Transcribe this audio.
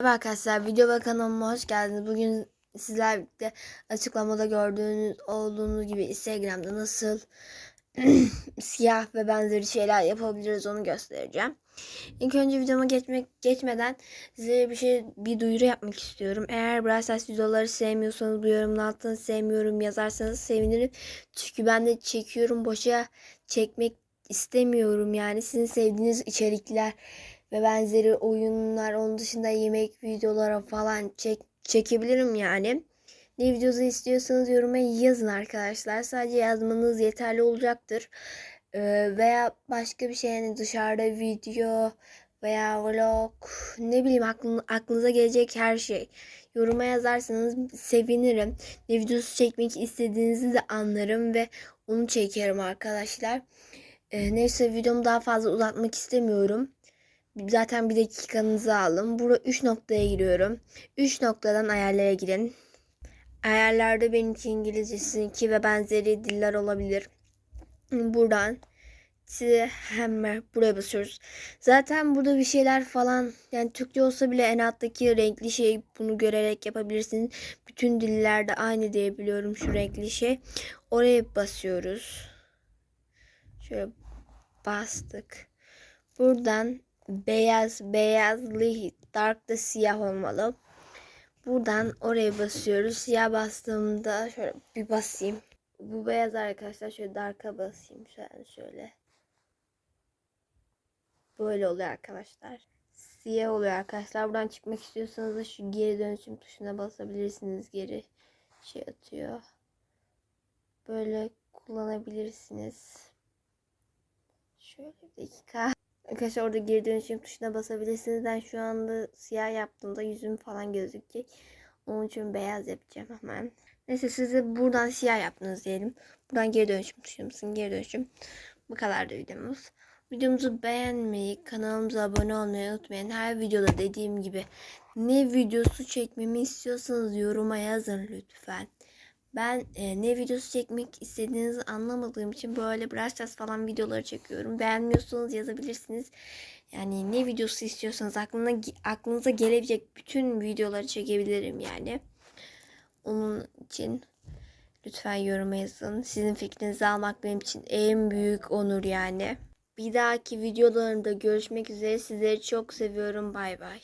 Merhaba arkadaşlar, video ve kanalıma hoş geldiniz. Bugün sizlerle birlikte açıklamada gördüğünüz olduğunuz gibi Instagram'da nasıl siyah ve benzeri şeyler yapabiliriz onu göstereceğim. İlk önce videoma geçmek geçmeden size bir şey bir duyuru yapmak istiyorum. Eğer Brawl Stars videoları sevmiyorsanız bu yorumun altına sevmiyorum yazarsanız sevinirim. Çünkü ben de çekiyorum boşa çekmek istemiyorum yani sizin sevdiğiniz içerikler ve benzeri oyunlar onun dışında yemek videoları falan çek çekebilirim yani. Ne videosu istiyorsanız yoruma yazın arkadaşlar. Sadece yazmanız yeterli olacaktır. Ee, veya başka bir şey yani dışarıda video veya vlog ne bileyim aklın, aklınıza gelecek her şey. Yoruma yazarsanız sevinirim. Ne videosu çekmek istediğinizi de anlarım ve onu çekerim arkadaşlar. Ee, neyse videomu daha fazla uzatmak istemiyorum. Zaten bir dakikanızı alın. Burada 3 noktaya giriyorum. 3 noktadan ayarlara girin. Ayarlarda benimki İngilizce, sizinki ve benzeri diller olabilir. Buradan hemen buraya basıyoruz. Zaten burada bir şeyler falan yani Türkçe olsa bile en alttaki renkli şey bunu görerek yapabilirsiniz. Bütün dillerde aynı diyebiliyorum şu renkli şey. Oraya basıyoruz. Şöyle bastık. Buradan beyaz beyazlı dark da siyah olmalı. Buradan oraya basıyoruz. Siyah bastığımda şöyle bir basayım. Bu beyaz arkadaşlar şöyle dark'a basayım. Şöyle şöyle. Böyle oluyor arkadaşlar. Siyah oluyor arkadaşlar. Buradan çıkmak istiyorsanız da şu geri dönüşüm tuşuna basabilirsiniz. Geri şey atıyor. Böyle kullanabilirsiniz. Şöyle bir dakika. Arkadaşlar orada geri dönüşüm tuşuna basabilirsiniz. Ben şu anda siyah yaptığımda yüzüm falan gözükecek. Onun için beyaz yapacağım hemen. Neyse size buradan siyah yaptınız diyelim. Buradan geri dönüşüm tuşuna geri dönüşüm. Bu kadar da videomuz. Videomuzu beğenmeyi, kanalımıza abone olmayı unutmayın. Her videoda dediğim gibi ne videosu çekmemi istiyorsanız yoruma yazın lütfen. Ben e, ne videosu çekmek istediğinizi anlamadığım için böyle Brawl falan videoları çekiyorum. Beğenmiyorsanız yazabilirsiniz. Yani ne videosu istiyorsanız aklına aklınıza gelebilecek bütün videoları çekebilirim yani. Onun için lütfen yoruma yazın. Sizin fikrinizi almak benim için en büyük onur yani. Bir dahaki videolarımda görüşmek üzere. Sizleri çok seviyorum. Bay bay.